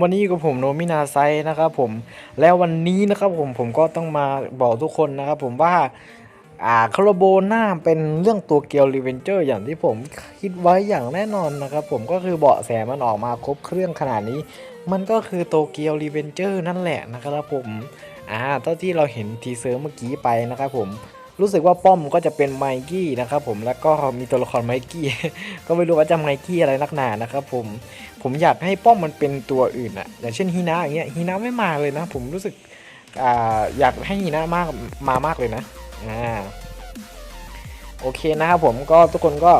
วันนี้กับผมโนมินาไซนะครับผมแล้ววันนี้นะครับผมผมก็ต้องมาบอกทุกคนนะครับผมว่าอ่าคาราโบน่าเป็นเรื่องตัวเกียวรีเวนเจอร์อย่างที่ผมคิดไว้อย่างแน่นอนนะครับผมก็คือเบาะแสมันออกมาครบเครื่องขนาดนี้ มันก็คือโตเกียวรีเวนเจอร์นั่นแหละนะครับผมอ่าเท่าที่เราเห็นทีเซอร์เมื่อกี้ไปนะครับผมรู้สึกว่าป้อมก็จะเป็นไมกี้นะครับผมแล้วก็มีตัวละครไมกี้ก็ไม่รู้ว่าจะไมกี้อะไรนักหนานะครับผม ผมอยากให้ป้อมมันเป็นตัวอื่นอะอย่างเช่นฮีนาอย่างเงี้ยฮีนาไม่มาเลยนะ ผมรู้สึกออยากให้ฮีนามากมามากเลยนะอ่าโอเคนะครับผมก็ทุกคนก็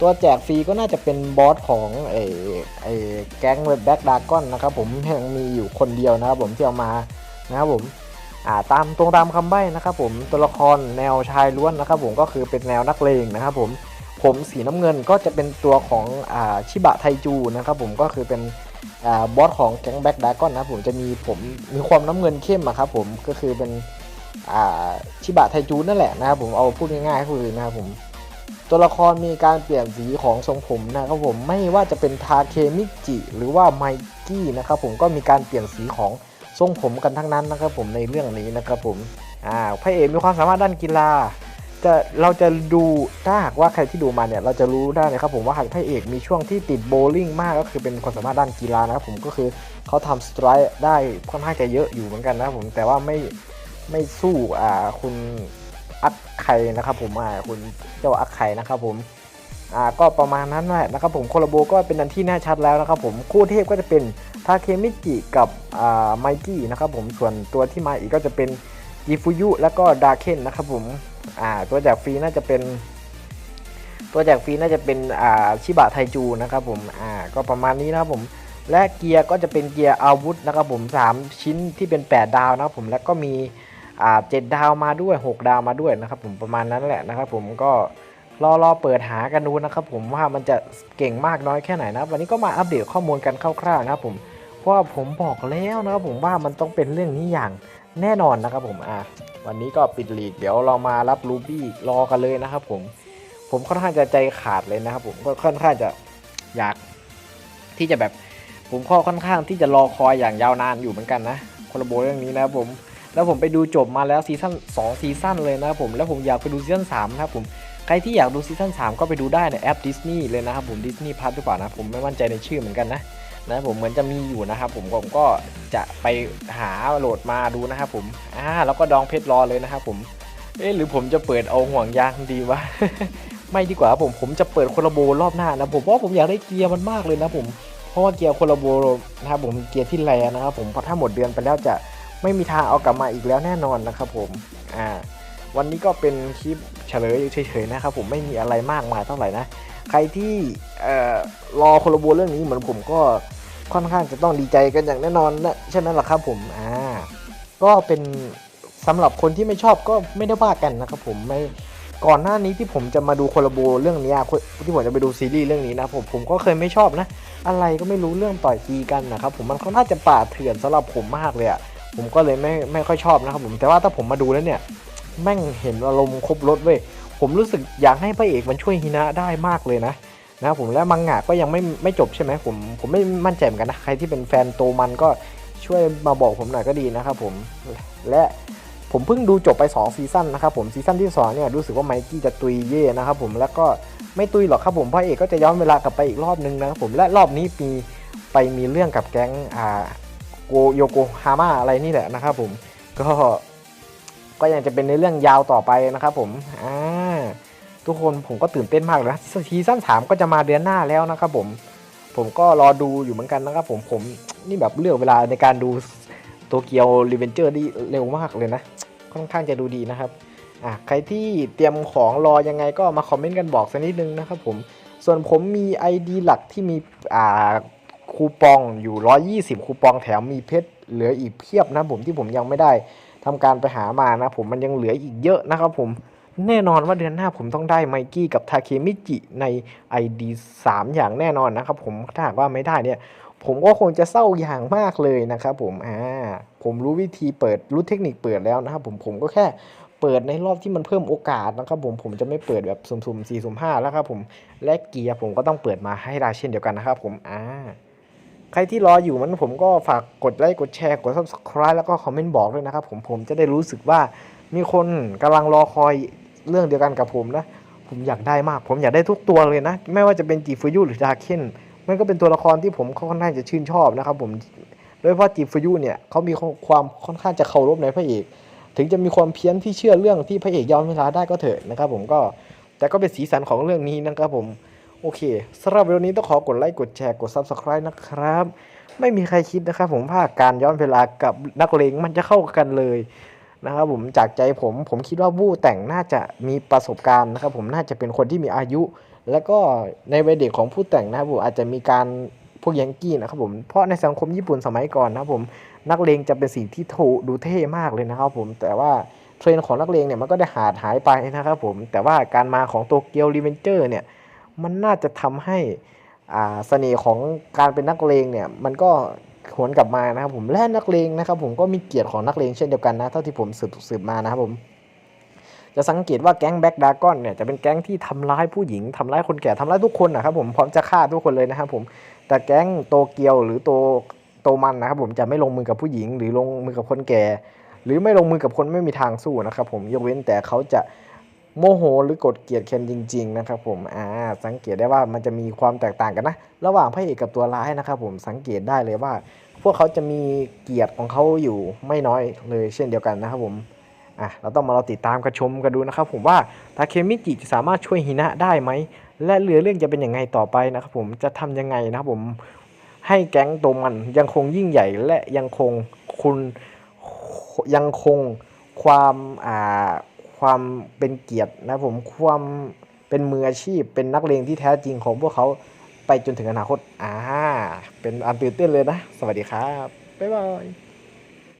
ตัวแจกฟรีก็น่าจะเป็นบอสของไอ้ไอ้แก๊งเว็บแบ็กดากอนนะครับผมยังมีอยู่คนเดียวนะครับผมที่เอามานะครับผมอ่าตามตรงตามคำใบ้นะครับผมตัวละครแนวชายล้วนนะครับผมก็คือเป็นแนวนักเลงนะครับผม ผมสีน้ำเงินก็จะเป็นตัวของอชิบะไทจูนะครับผมก็คือเป็นอบอสของแก๊งแบ็กดากอนนะผมจะมีผมมีความน้ำเงินเข้มอะครับผมก็คือเป็นชิบะไทจูนั่นแหละนะครับผมเอาพูดง่ายๆก็คือนะครับผมตัวละครมีการเปลี่ยนสีของทรงผมนะครับผมไม่ว่าจะเป็นทาเคมิจิหรือว่าไมกี้นะครับผมก็มีการเปลี่ยนสีของทรงผมกันทั้งนั้นนะครับผมในเรื่องนี้นะครับผมอ่าพระเอกมีความสามารถด้านกีฬา จะเราจะดูถ้าหากว่าใครที่ดูมาเนี่ยเราจะรู้ได้นะครับผมว่าหากพระเอกมีช่วงที่ติดโบลิ่งมากก็คือเป็นความสามารถด้านกีฬานะครับผมก็คือเขาทำสไตร์ได้ค่อนข้างจะเยอะอยู่เหมือนกันนะครับผมแต่ว่าไม่ไม่สู้อ่าคุณอักไข่นะครับผมอ่าคุณเจ้าอักไข่นะครับผมอ่าก็ประมาณนั้นแหละนะครับผมโคลโบก็เป็นอันที่แน่ชัดแล้วนะครับผมคู่เทพก็จะเป็นทาเคมิจิกับอ่าไมกี้นะครับผมส่วนตัวที่มาอีกก็จะเป็นยิฟุยุแล้วก็ดาเคนนะครับผม อ่าตัวแจกฟรีน่าจะเป็น ตัวแจกฟรีน่าจะเป็นอ่าชิบะไทจูนะครับผมอ่าก็ประมาณนี้นะครับผมและเกียร์ก็จะเป็นเกียร์อาวุธนะครับผม 3 ชิ้นที่เป็น 8 ดาวนะครับผมแล้วก็มีอ่าเจ็ดดาวมาด้วย 6 ดาวมาด้วยนะครับผมประมาณนั้นแหละนะครับผมก็รอรอเปิดหากันดูนะครับผมว่ามันจะเก่งมากน้อยแค่ไหนนะวันนี้ก็มาอัปเดตข้อมูลกันคร่าวๆนะครับผมเพราะผมบอกแล้วนะครับผมว่ามันต้องเป็นเรื่องนี้อย่าง แน่นอนนะครับผมอ่าวันนี้ก็ปิดลีกเดี๋ยวเรามารับรูบี้รอกันเลยนะครับผมผมค่อนข้างจะใจขาดเลยนะครับผมก็ค่อนข้างจะอยากที่จะแบบผมข้อค่อนข้างที่จะรอคอยอย่างยาวนานอยู่เหมือนกันนะคนละโบเรื่องนี้นะครับผมแล้วผมไปดูจบมาแล้วซีซั่น2ซีซั่นเลยนะครับผมแล้วผมอยากไปดูซีซั่น3นะครับผมใครที่อยากดูซีซั่น3ก็ไปดูได้ในแอปดิสนีย์เลยนะครับผมดิสนีย์พัทหรือเปล่านะผมไม่มั่นใจในชื่อเหมือนกันนะ นะผมเหมือนจะมีอยู่นะครับผมผมก็จะไปหาโหลดมาดูนะครับผมอ่าแล้วก็ดองเพชรรอเลยนะครับผมเอ๊หรือผมจะเปิดเอาห่วงยางดีวะไม่ดีกว่าผมผมจะเปิดโคลาโบรอบหน้านะผมเพราะผมอยากได้เกียร์มันมากเลยนะผมเพราะว่าเกียร์โคลาโบนะครับผมเกียร์ที่แรนะครับผมเพราะถ้าหมดเดือนไปแล้วจะไม่มีทางเอากลับมาอีกแล้วแน่นอนนะครับผมอ่าวันนี้ก็เป็นคลิปเฉลยเฉยๆนะครับผมไม่มีอะไรมากมายเท่าไหร่นะใครที่เอ่อรอโคลาโบเรื่องนี้เหมือนผมก็ ค่อนข้างจะต้องดีใจกันอย่างแน่นอนนะใช่ไหมล่ะครับผมอ่าก็เป็นสำหรับคนที่ไม่ชอบก็ไม่ได้ว่ากันนะครับผมไม่ก่อนหน้านี้ที่ผมจะมาดูโคลาโบเรื่องนี้อะที่ผมจะไปดูซีรีส์เรื่องนี้นะผมผมก็เคยไม่ชอบนะ อะไรก็ไม่รู้เรื่องต่อยตีกันนะครับผมมันค่อนข้างจะป่าเถื่อนสำหรับผมมากเลยอะผมก็เลยไม่ไม่ค่อยชอบนะครับผมแต่ว่าถ้าผมมาดูแล้วเนี่ยแม่งเห็นอารมณ์ครบรถเว้ยผมรู้สึกอยากให้พระเอกมันช่วยฮินะได้มากเลยนะ นะผมและมังงะก็ยังไม่ไม่จบใช่ไหมผมผมไม่มั่นใจเหมือนกันนะใครที่เป็นแฟนโตมันก็ช่วยมาบอกผมหน่อยก็ดีนะครับผมและผมเพิ่งดูจบไป2ซีซั่นนะครับผมซีซั่นที่2เนี่ยรู้สึกว่าไมกี้จะตุยเย่นะครับผมแล้วก็ไม่ตุยหรอกครับผมพระเอกก็จะย้อนเวลากลับไปอีกรอบนึงนะครับผมและรอบนี้มีไปมีเรื่องกับแก๊งอ่าโกโยโกฮาม่าอะไรนี่แหละนะครับผมก็ก็ยังจะเป็นในเรื่องยาวต่อไปนะครับผมอ่า ทุกคนผมก็ตื่นเต้นมากเลยนะซีซั่น3ก็จะมาเดือนหน้าแล้วนะครับผม ผมก็รอดูอยู่เหมือนกันนะครับผมผมนี่แบบเลือกเวลาในการดูโตเกียวรีเวนเจอร์นี่เร็วมากเลยนะ ค่อนข้างจะดูดีนะครับอะใครที่เตรียมของรอยังไงก็มาคอมเมนต์กันบอกสักนิดนึงนะครับผมส่วนผมมี ID หลักที่มีอ่าคูปองอยู่ 120 คูปองแถมมีเพชรเหลืออีกเพียบนะผมที่ผมยังไม่ได้ทำการไปหามานะผมมันยังเหลืออีกเยอะนะครับผม แน่นอนว่าเดือนหน้าผมต้องได้ไมกี้กับทาเคมิจิใน ID 3 อย่างแน่นอนนะครับผมถ้าหากว่าไม่ได้เนี่ย ผมก็คงจะเศร้าอย่างมากเลยนะครับผมอ่าผมรู้วิธีเปิดรู้เทคนิคเปิดแล้วนะครับผมผมก็แค่เปิดในรอบที่มันเพิ่มโอกาสนะครับผมผมจะไม่เปิดแบบสุ่มๆ4สุ่ม5แล้วครับผมและเกียร์ผมก็ต้องเปิดมาให้ได้เช่นเดียวกันนะครับผมอ่าใครที่รออยู่มันผมก็ฝากกดไลค์กดแชร์กด subscribe แล้วก็คอมเมนต์บอกด้วยนะครับผมผมจะได้รู้สึกว่ามีคนกำลังรอคอย เรื่องเดียวกันกับผมนะ ผมอยากได้มาก ผมอยากได้ทุกตัวเลยนะ ไม่ว่าจะเป็นจีฟูยุหรือดาเคนมันก็เป็นตัวละครที่ผมค่อนข้างจะชื่นชอบนะครับผมโดยเฉพาะจีฟูยุเนี่ยเขามีความค่อนข้างจะเคารพในพระเอก ถึงจะมีความเพี้ยนที่เชื่อเรื่องที่พระเอกย้อนเวลาได้ก็เถอะนะครับ ผมก็แต่ก็เป็นสีสันของเรื่องนี้นะครับผมโอเคสำหรับวันนี้ต้องขอกดไลค์กดแชร์กด subscribe นะครับ ไม่มีใครคิดนะครับผมว่าการย้อนเวลากับนักเลงมันจะเข้ากันเลย นะครับผมจากใจผมผมคิดว่าบู้แต่งน่าจะมีประสบการณ์นะครับผมน่าจะเป็นคนที่มีอายุ แล้วก็ในวัยเด็กของผู้แต่งนะครับผมอาจจะมีการพวกยังกี้นะครับผมเพราะในสังคมญี่ปุ่นสมัยก่อนนะครับผมนักเลงจะเป็นสิ่งที่โถดูเท่มากเลยนะครับผมแต่ว่าเทรนด์ของนักเลงเนี่ยมันก็ได้หาดหายไปนะครับผมแต่ว่าการมาของตัวเกียวรีเวนเจอร์เนี่ยมันน่าจะทำให้อ่าเสน่ห์ของการเป็นนักเลงเนี่ยมันก็ หวนกลับมานะครับผมและนักเลงนะครับผมก็มีเกียรติของนักเลงเช่นเดียวกันนะเท่าที่ผมสืบสืบมานะครับผมจะสังเกตว่าแก๊งแบ็กดากอนเนี่ยจะเป็นแก๊งที่ทำร้ายผู้หญิงทำร้ายคนแก่ทำร้ายทุกคนนะครับผมพร้อมจะฆ่าทุกคนเลยนะครับผมแต่แก๊งโตเกียวหรือโตโตมันนะครับผมจะไม่ลงมือกับผู้หญิง หรือลงมือกับคนแก่ หรือไม่ลงมือกับคนไม่มีทางสู้นะครับผมยกเว้นแต่เขาจะ โมโหหรือกดเกลียดเคนจริง ๆ นะครับผมอ่าสังเกตได้ว่ามันจะมีความแตกต่างกันนะ ระหว่างพระเอกกับตัวร้ายนะครับผมสังเกตได้เลยว่า พวกเขาจะมีเกียรติของเขาอยู่ไม่น้อยเลยเช่นเดียวกันนะครับผมอะเราต้องมาเราติดตามกันชมกันดูนะครับผมว่าทาเคมิจิจะสามารถช่วยฮินะได้ไหมและเรือเรื่องจะเป็นยังไงต่อไปนะครับผมจะทำยังไงนะครับผมให้แก๊งโตมันยังคงยิ่งใหญ่และยังคงคุณยังคงความอ่า ความเป็นเกียรตินะผมความเป็นมืออาชีพ เป็นนักเลงที่แท้จริงของพวกเขาไปจนถึงอนาคตอ่าเป็นอันตื่นเต้นเลยนะ สวัสดีครับ บ๊ายบาย